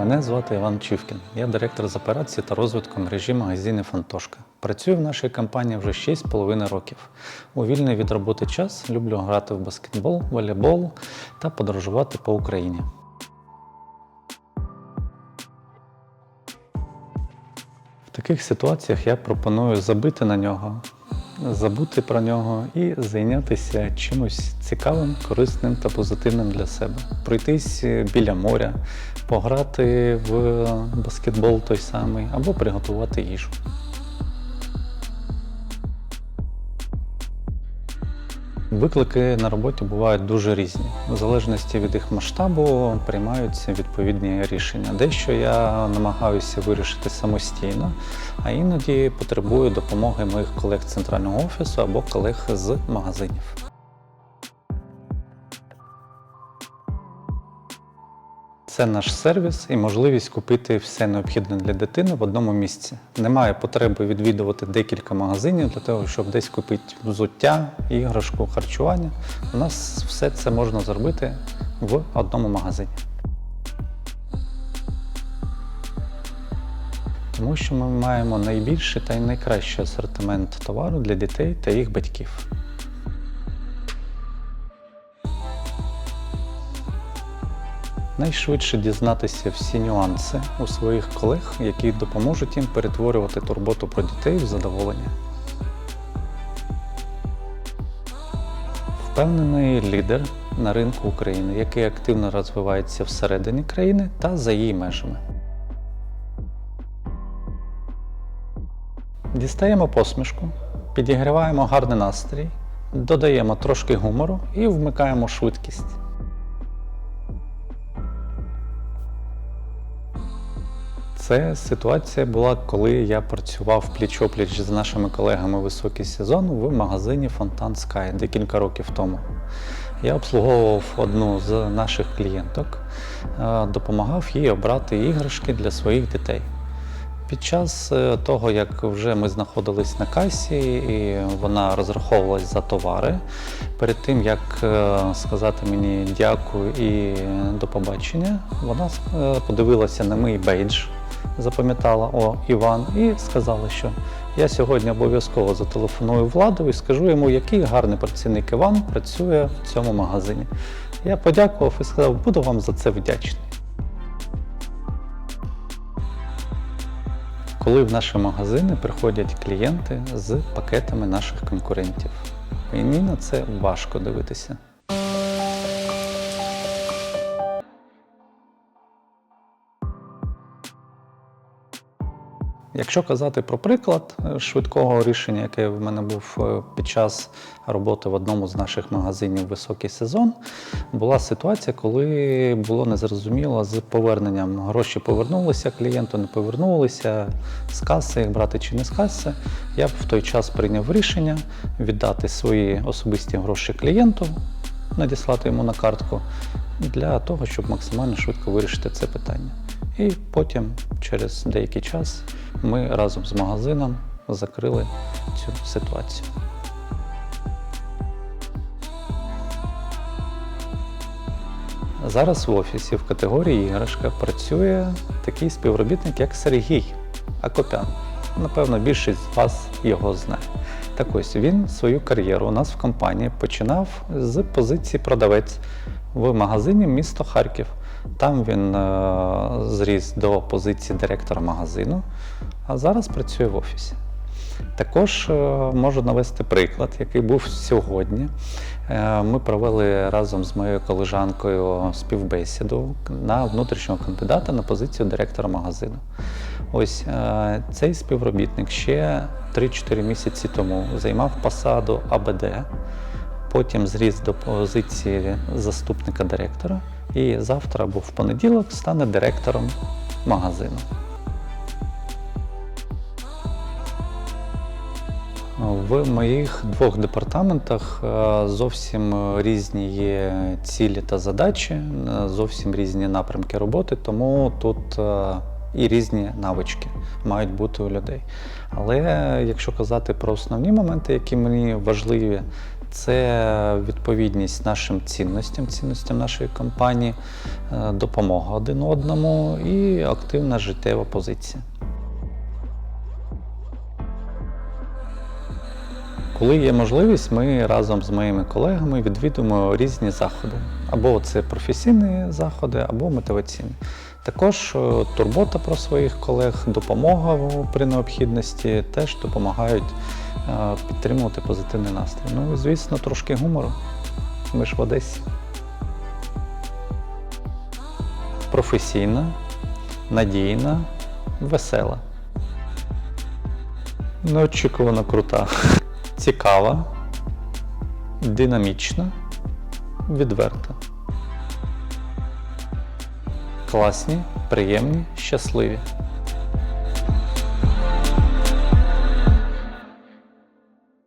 Мене звати Іван Чівкін. Я директор з операції та розвитку мережі магазинів Антошка. Працюю в нашій компанії вже 6,5 років. У вільний від роботи час люблю грати в баскетбол, волейбол та подорожувати по Україні. В таких ситуаціях я пропоную забити на нього, забути про нього і зайнятися чимось цікавим, корисним та позитивним для себе. Пройтись біля моря, пограти в баскетбол той самий або приготувати їжу. Виклики на роботі бувають дуже різні. В залежності від їх масштабу приймаються відповідні рішення. Дещо я намагаюся вирішити самостійно, а іноді потребую допомоги моїх колег з центрального офісу або колег з магазинів. Це наш сервіс і можливість купити все необхідне для дитини в одному місці. Немає потреби відвідувати декілька магазинів для того, щоб десь купити взуття, іграшку, харчування. У нас все це можна зробити в одному магазині. Тому що ми маємо найбільший та й найкращий асортимент товару для дітей та їх батьків. Найшвидше дізнатися всі нюанси у своїх колег, які допоможуть їм перетворювати турботу про дітей в задоволення. Впевнений лідер на ринку України, який активно розвивається всередині країни та за її межами. Дістаємо посмішку, підігріваємо гарний настрій, додаємо трошки гумору і вмикаємо швидкість. Це ситуація була, коли я працював пліч-опліч з нашими колегами високий сезон в магазині Фонтан Sky декілька років тому. Я обслуговував одну з наших клієнток, е, допомагав їй обрати іграшки для своїх дітей. Під час е, того, як вже ми знаходились на касі, і вона розраховувалась за товари, перед тим як е, сказати мені дякую і до побачення, вона подивилася на мій бейдж, запам'ятала о Іван, і сказала, що я сьогодні обов'язково зателефоную владу і скажу йому, який гарний працівник Іван працює в цьому магазині. Я подякував і сказав, буду вам за це вдячний. коли в наші магазини приходять клієнти з пакетами наших конкурентів. Мені на це важко дивитися. Якщо казати про приклад е, швидкого рішення, яке в мене був е, під час роботи в одному з наших магазинів високий сезон, була ситуація, коли було незрозуміло з поверненням. Гроші повернулися, клієнту не повернулися з каси, брати чи не з каси. Я в той час прийняв рішення віддати свої особисті гроші клієнту, надіслати йому на картку для того, щоб максимально швидко вирішити це питання. І потім, через деякий час, ми разом з магазином закрили цю ситуацію. Зараз в офісі в категорії іграшка працює такий співробітник, як Сергій Акопян. Напевно, більшість з вас його знає. Так ось він свою кар'єру у нас в компанії починав з позиції продавець в магазині місто Харків. Там він е, зріс до позиції директора магазину, а зараз працює в офісі. Також е, можу навести приклад, який був сьогодні. Е, Ми провели разом з моєю колежанкою співбесіду на внутрішнього кандидата на позицію директора магазину. Ось цей співробітник ще 3-4 місяці тому займав посаду АБД, потім зріс до позиції заступника директора і завтра або в понеділок стане директором магазину. В моїх двох департаментах е, зовсім різні є цілі та задачі, е, зовсім різні напрямки роботи, тому тут е, і різні навички мають бути у людей. Але якщо казати про основні моменти, які мені важливі, це відповідність нашим цінностям, цінностям нашої компанії, е, допомога один одному і активна життєва позиція. Коли є можливість, ми разом з моїми колегами відвідуємо різні заходи. Або це професійні заходи, або мотиваційні. Також е, турбота про своїх колег, допомога при необхідності теж допомагають е, підтримувати позитивний настрій. Ну і звісно, трошки гумору. Ми ж в Одесі. Професійна, надійна, весела. Неочікувано крута. Цікава, динамічна, відверта. Класні, приємні, щасливі.